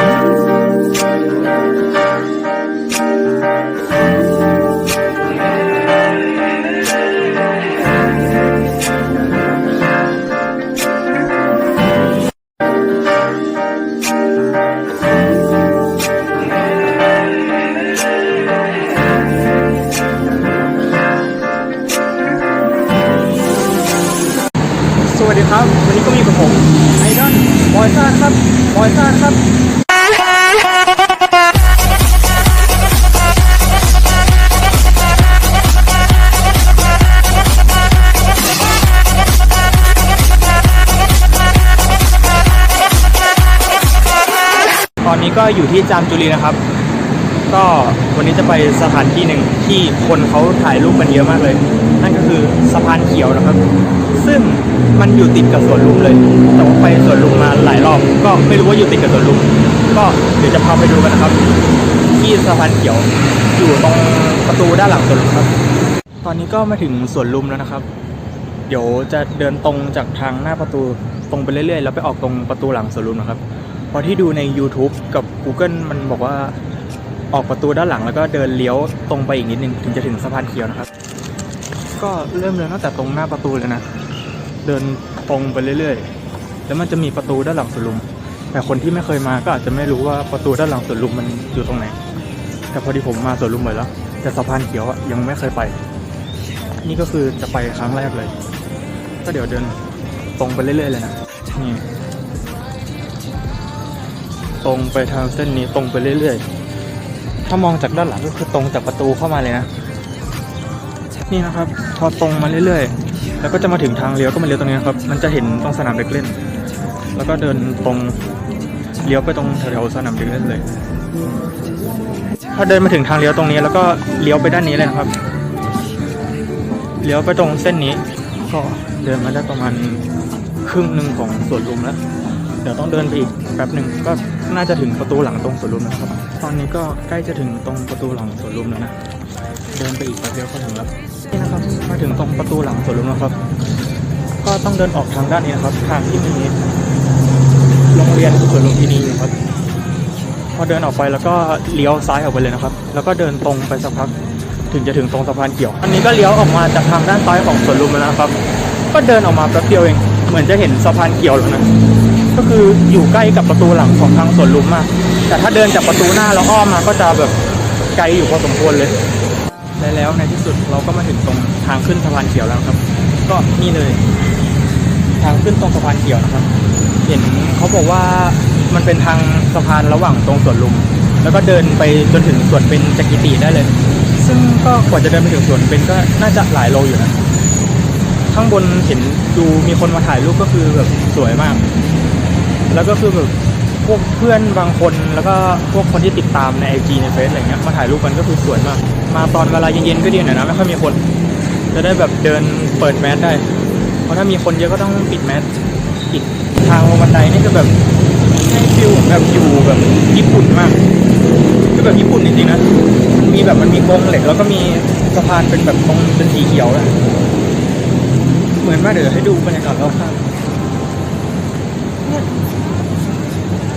สวัสดีครับ วันนี้ก็มีกับผมไอดอนบอยซ่านครับบอยซ่านครับ นี้ก็อยู่ที่จามจุรีนะครับ ก็วันนี้จะไปสถานที่หนึ่งที่คนเขาถ่ายรูปกันเยอะมากเลย นั่นก็คือสะพานเขียวนะครับ ซึ่งมันอยู่ติดกับสวนลุมเลยแต่ว่าไปสวนลุมมาหลายรอบ ก็ไม่รู้ว่าอยู่ติดกับสวนลุม ก็เดี๋ยวจะพาไปดูกันนะครับ ที่สะพานเขียวอยู่ตรงประตูด้านหลังสวนลุมครับ ตอนนี้ก็มาถึงสวนลุมแล้วนะครับ เดี๋ยวจะเดินตรงจากทางหน้าประตูตรงไปเรื่อยๆ แล้วไปออกตรงประตูหลังสวนลุมนะครับ พราะที่ดูใน YouTube กับ Google มันบอกว่าออกประตูด้านหลังแล้วก็เดินเลี้ยวตรงไปอีกนิดนึงถึงจะถึงสะพานเขียวนะครับ ก็เริ่มเลยตั้งแต่ตรงหน้าประตูเลยนะ เดินตรงไปเรื่อยๆ แล้วมันจะมีประตูด้านหลังสวนลุม แต่คนที่ไม่เคยมาก็อาจจะไม่รู้ว่าประตูด้านหลังสวนลุมมันอยู่ตรงไหน แต่พอดีผมมาสวนลุมบ่อยแล้ว แต่สะพานเขียวยังไม่เคยไป นี่ก็คือจะไปครั้งแรกเลย ก็เดี๋ยวเดินตรงไปเรื่อยๆเลยนะนี่ ตรงไปทางเส้นนี้ตรงไปเรื่อยๆ ถ้ามองจากด้านหลังก็คือตรงจากประตูเข้ามาเลยนะ นี่นะครับ พอตรงมาเรื่อยๆ แล้วก็จะมาถึงทางเลี้ยวก็มาเลี้ยวตรงนี้นะครับ มันจะเห็นตรงสนามเด็กเล่น แล้วก็เดินตรงเลี้ยวไปตรงแถวๆสนามเด็กเล่นเลย พอเดินมาถึงทางเลี้ยวตรงนี้ แล้วก็เลี้ยวไปด้านนี้เลยนะครับ เลี้ยวไปตรงเส้นนี้ ก็เดินมาได้ประมาณครึ่งหนึ่งของสวนลุมแล้ว เดี๋ยวต้องเดินไปอีกแป๊บหนึ่งก็น่าจะถึงประตูหลังตรงสวนลุมแล้วครับ ตอนนี้ก็ใกล้จะถึงตรงประตูหลังสวนลุมแล้วนะ เดินไปอีกแป๊บเดียวก็ถึงแล้วนี่นะครับมาถึงตรงประตูหลังสวนลุมแล้วครับ ก็ต้องเดินออกทางด้านนี้นะครับ ทางที่มีโรงเรียนสวนลุมที่นี่อยู่ครับพอเดินออกไปแล้วก็เลี้ยวซ้ายออกไปเลยนะครับ แล้วก็เดินตรงไปสักพักถึงจะถึงตรงสะพานเขียว อันนี้ก็เลี้ยวออกมาจากทางด้านซ้ายของสวนลุมแล้วนะครับ ก็เดินออกมาแป๊บเดียวเอง เหมือนจะเห็นสะพานเขียวแล้วนะ ก็คืออยู่ใกล้กับประตูหลังของทางสวนลุมมาก แต่ถ้าเดินจากประตูหน้าแล้วอ้อมมาก็จะแบบไกลอยู่พอสมควรเลยและแล้วในที่สุดเราก็มาถึงตรงทางขึ้นสะพานเขียวแล้วครับ ก็นี่เลย ทางขึ้นตรงสะพานเขียวนะครับ เห็นเขาบอกว่ามันเป็นทางสะพานระหว่างตรงสวนลุม แล้วก็เดินไปจนถึงสวนเป็นจักริตีได้เลย ซึ่งก็กว่าจะเดินไปถึงสวนเป็นก็น่าจะหลายโลอยู่นะข้างบนเห็นดูมีคนมาถ่ายรูปก็คือแบบสวยมาก แล้วก็คือแบบพวกเพื่อนบางคนแล้วก็พวกคนที่ติดตามในไอจีในเฟซอะไรเงี้ยมาถ่ายรูปกันก็คือสวยมาก มาตอนเวลาเย็นๆก็ดีหน่อยนะไม่ค่อยมีคน จะได้แบบเดินเปิดแมสได้ เพราะถ้ามีคนเยอะก็ต้องปิดแมสปิดทางลงบันไดนี่จะแบบให้ฟิลแบบอยู่แบบญี่ปุ่นมากคือแบบญี่ปุ่นจริงๆนะมันมีแบบมันมีกรงเหล็กแล้วก็มีสะพานเป็นแบบตรงเป็นสีเขียวนะเหมือนมากเดี๋ยวให้ดูบรรยากาศรอบข้างเนี่ย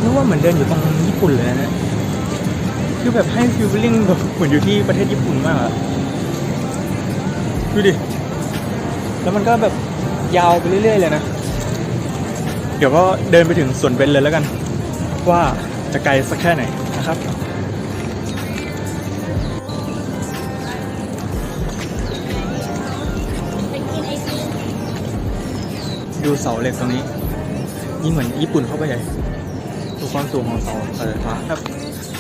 นึกว่าเหมือนเดินอยู่ตรงญี่ปุ่นเลยนะคือแบบให้ฟิลลิ่งแบบเหมือนอยู่ที่ประเทศญี่ปุ่นมากอะดูดิ แล้วมันก็แบบยาวไปเรื่อย ๆ เลยนะ เดี๋ยวก็เดินไปถึงสวนเบนเลยแล้วกัน ว่าจะไกลสักแค่ไหนนะครับดูเสาเหล็กตรงนี้ นี่เหมือนญี่ปุ่นเข้าไปใหญ่ ความสูงของเสาเสาไฟฟ้าครับ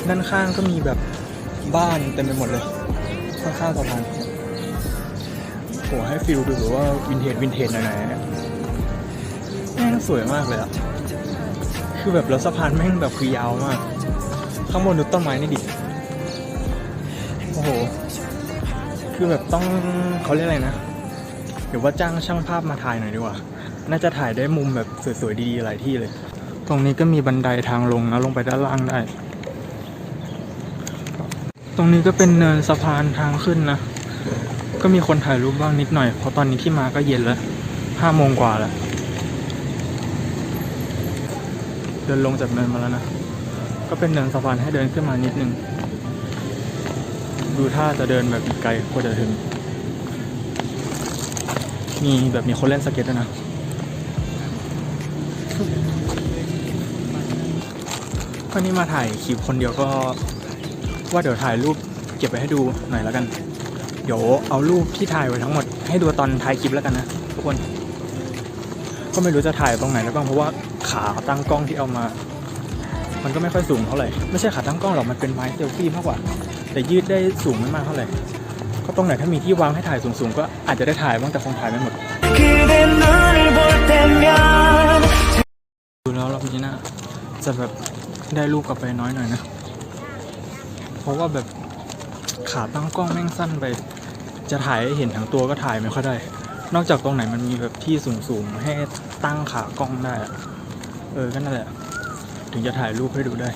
ด้านข้างก็มีแบบบ้านเต็มไปหมดเลย ข้างๆสะพานโหให้ฟิลดูแบบว่าวินเทจวินเทจหน่อยๆแม่งสวยมากเลยอะคือแบบแล้วสะพานแม่งแบบคือยาวมาก ข้างบนดูต้นไม้นี่ดิ โอ้โห คือแบบต้องเขาเรียกอะไรนะเดี๋ยวว่าจ้างช่างภาพมาถ่ายหน่อยดีกว่า น่าจะถ่ายได้มุมแบบสวยๆดีๆหลายที่เลย ตรงนี้ก็มีบันไดทางลงนะลงไปด้านล่างได้ ตรงนี้ก็เป็นเนินสะพานทางขึ้นนะ ก็มีคนถ่ายรูปบ้างนิดหน่อย เพราะตอนนี้ที่มาก็เย็นแล้วห้าโมงกว่าแล้ว เดินลงจากเนินมาแล้วนะ ก็เป็นเนินสะพานให้เดินขึ้นมานิดนึง ดูท่าจะเดินแบบอีกไกลกว่าจะถึง มีแบบมีคนเล่นสเก็ตด้วยนะ วันนี้มาถ่ายคลิปคนเดียวก็ว่าเดี๋ยวถ่ายรูปเก็บไปให้ดูหน่อยแล้วกัน เดี๋ยวเอารูปที่ถ่ายไว้ทั้งหมด ให้ดูตอนถ่ายคลิปแล้วกันนะทุกคน ก็ไม่รู้จะถ่ายตรงไหนแล้วบ้างเพราะว่าขาตั้งกล้องที่เอามา มันก็ไม่ค่อยสูงเท่าไหร่ไม่ใช่ขาตั้งกล้องหรอกมันเป็นไม้เซลฟี่มากกว่า แต่ยืดได้สูงไม่มากเท่าไหร่ก็ตรงไหนถ้ามีที่วางให้ถ่ายสูงๆ ก็อาจจะได้ถ่ายบ้างแต่คงถ่ายไม่หมดดูแล้วรอบนี้นะจะแบบ ได้รูปกลับไปน้อยหน่อยนะ เพราะว่าแบบขาตั้งกล้องแม่งสั้นไป จะถ่ายให้เห็นทั้งตัวก็ถ่ายไม่ค่อยได้ นอกจากตรงไหนมันมีแบบที่สูงๆ ให้ตั้งขากล้องได้ เออก็นั่นแหละ ถึงจะถ่ายรูปให้ดูได้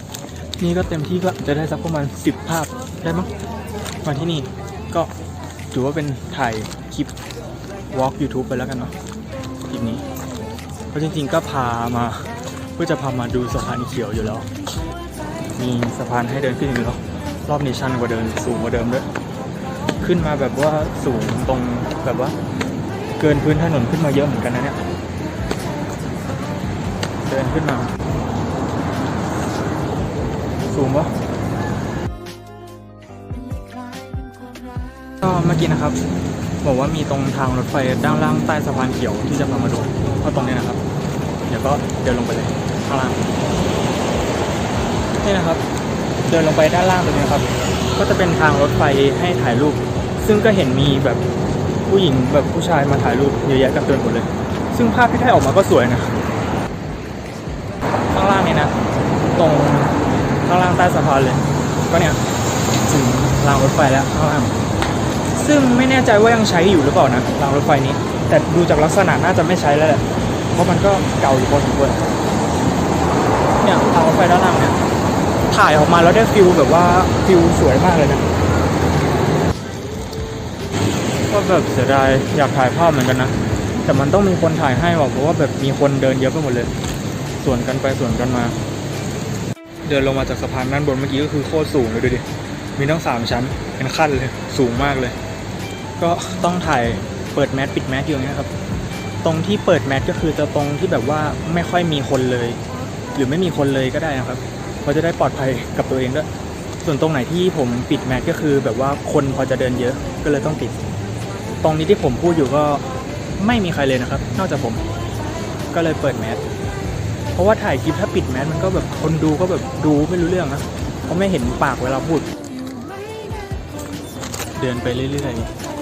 นี่ก็เต็มที่ก็จะได้สักประมาณสิบภาพได้มั้งมาที่นี่ก็ถือว่าเป็นถ่ายคลิป Walk YouTube ไปแล้วกันเนาะคลิปนี้เพราะจริงๆก็พามา พื่อจะพามาดูสะพานเขียวอยู่แล้ว มีสะพานให้เดินขึ้นอยู่แล้วรอบนี้ชันกว่าเดินสูงกว่าเดิมด้วยขึ้นมาแบบว่าสูงตรงแบบว่า เกินพื้นถนนขึ้นมาเยอะเหมือนกันนะเนี่ยเดินขึ้นมา สูงปะก็เมื่อกี้นะครับ บอกว่ามีตรงทางรถไฟด้านล่างใต้สะพานเขียวที่จะพามาดูก็ตรงนี้นะครับ เดี๋ยวก็เดินลงไปเลยข้างล่างนี่นะครับ เดินลงไปด้านล่างตรงนี้นะครับ ก็จะเป็นทางรถไฟให้ถ่ายรูป ซึ่งก็เห็นมีแบบผู้หญิงแบบผู้ชายมาถ่ายรูปเยอะแยะกันเต็มหมดเลย ซึ่งภาพที่ได้ออกมาก็สวยนะ ข้างล่างนี่นะ ตรงข้างล่างใต้สะพานเลย ก็เนี่ยถึงรางรถไฟแล้วข้างล่าง ซึ่งไม่แน่ใจว่ายังใช้อยู่หรือเปล่านะรางรถไฟนี้ แต่ดูจากลักษณะน่าจะไม่ใช้แล้วแหละ เพราะมันก็เก่าอยู่พอสมควรเนี่ยรางรถไฟด้านล่างเนี่ยถ่ายออกมาแล้วได้ฟิลแบบว่าฟิลสวยมากเลยนะก็แบบเสียดายอยากถ่ายภาพเหมือนกันนะแต่มันต้องมีคนถ่ายให้ว่ะเพราะว่าแบบมีคนเดินเยอะไปหมดเลย ส่วนกันไปส่วนกันมา เดินลงมาจากสะพานด้านบนเมื่อกี้ก็คือโคตรสูงเลยดูดิมีทั้งสามชั้นเป็นขั้นเลยสูงมากเลย ก็ต้องถ่ายเปิดแมสปิดแมสอยู่อย่างเงี้ยครับ ตรงที่เปิดแมสก็คือจะตรงที่แบบว่าไม่ค่อยมีคนเลย หรือไม่มีคนเลยก็ได้นะครับเพราะจะได้ปลอดภัยกับตัวเองด้วยส่วนตรงไหนที่ผมปิดแมสก็คือแบบว่าคนพอจะเดินเยอะก็เลยต้องปิด ตรงนี้ที่ผมพูดอยู่ก็ไม่มีใครเลยนะครับ นอกจากผมก็เลยเปิดแมสเพราะว่าถ่ายคลิปถ้าปิดแมสมันก็แบบคนดูก็แบบดูไม่รู้เรื่องนะเขาะไม่เห็นปากเวลาพูด เดินไปเรื่อยๆ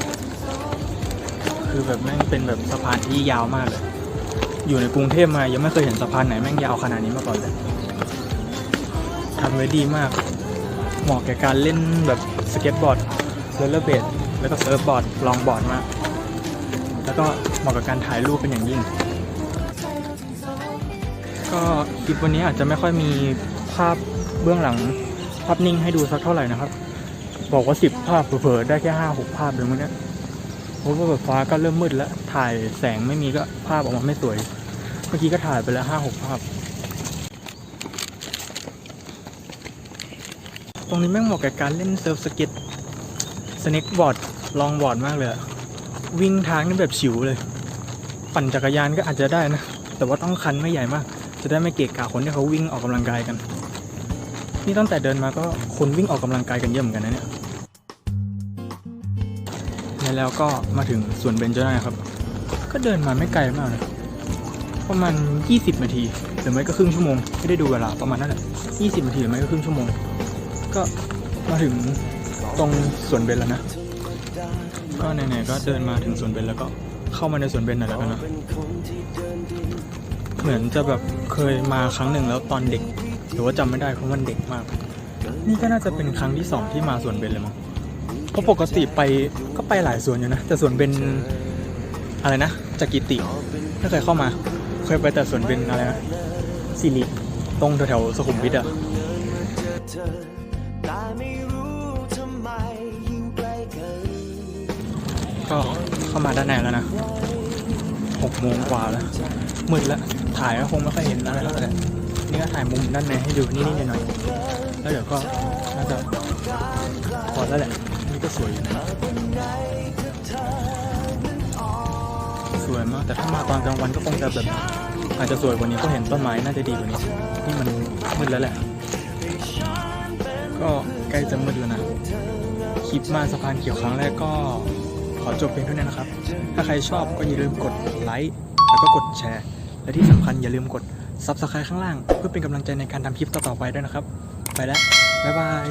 คือแบบแม่งเป็นแบบสะพานที่ยาวมากเลย อยู่ในกรุงเทพมายังไม่เคยเห็นสะพานไหนแม่งยาวขนาดนี้มาก่อนเลยทำไว้ดีมาก เหมาะแก่การเล่นแบบสเก็ตบอร์ดโรลเลอร์เบดแล้วก็เซิร์ฟบอร์ดลองบอร์ดมาก แล้วก็เหมาะกับการถ่ายรูปเป็นอย่างยิ่ง ก็คลิปวันนี้อาจจะไม่ค่อยมีภาพเบื้องหลังภาพนิ่งให้ดูสักเท่าไหร่นะครับ บอกว่าสิบภาพเผลอๆได้แค่ห้าหกภาพเลยมั้งเนี่ย เพราะว่าแบบฟ้าก็เริ่มมืดแล้ว ถ่ายแสงไม่มีก็ภาพออกมาไม่สวย เมื่อกี้ก็ถ่ายไปแล้วห้าหกภาพ ตรงนี้แม่งเหมาะกับการเล่นเซิร์ฟสเก็ตสเน็กบอร์ดลองบอร์ดมากเลยวิ่งทางนี่แบบฉิวเลย ปั่นจักรยานก็อาจจะได้นะ แต่ว่าต้องคันไม่ใหญ่มาก จะได้ไม่เกะกะคนที่เขาวิ่งออกกำลังกายกัน นี่ตั้งแต่เดินมาก็คนวิ่งออกกำลังกายกันเยอะเหมือนกันนะเนี่ย แล้วก็มาถึงสวนเบญจนาครับ ก็เดินมาไม่ไกลมากนะประมาณ 20 นาทีหรือไม่ก็ครึ่งชั่วโมงไม่ได้ดูเวลาประมาณนั้นแหละ20 นาทีหรือไม่ก็ครึ่งชั่วโมง ก็มาถึงตรงสวนเบญแล้วนะ ก็ไหนๆก็เดินมาถึงสวนเบญแล้วก็เข้ามาในสวนเบญหน่อยแล้วกันนะเหมือนจะแบบเคยมาครั้งหนึ่งแล้วตอนเด็ก หรือว่าจำไม่ได้เพราะมันเด็กมาก นี่ก็น่าจะเป็นครั้งที่สองที่มาสวนเบญเลยมั้ง เพราะปกติไปก็ไปหลายสวนอยู่นะ แต่สวนเบญอะไรนะจากกิติไม่เคยเข้ามา เคยไปแต่สวนเบญอะไรนะสิริตรงแถวๆสุขุมวิทอะเธอแต่ไม่รู้ทำไมยิ่งใกล้กันก็เข้ามาด้านในแล้วนะหกโมงกว่าแล้ว มืดแล้ว ถ่ายก็คงไม่ค่อยเห็นอะไรแล้วแหละนี่ก็ถ่ายมุมด้านในให้ดูนิดๆหน่อยๆแล้วเดี๋ยวก็น่าจะพอแล้วแหละ ก็สวยอยู่นะสวยมากแต่ถ้ามาตอนกลางวันก็คงจะแบบอาจจะสวยกว่านี้ก็เห็นต้นไม้น่าจะดีกว่านี้นี่มันมืดแล้วแหละ ก็ใกล้จะมืดแล้วนะคลิปมาสะพานเขียวครั้งแรกก็ขอจบเพียงเท่านี้นะครับ ถ้าใครชอบก็อย่าลืมกดไลค์แล้วก็กดแชร์ และที่สำคัญอย่าลืมกด Subscribe ข้างล่าง เพื่อเป็นกำลังใจในการทำคลิปต่อๆไปด้วยนะครับ ไปแล้ว บ๊ายบาย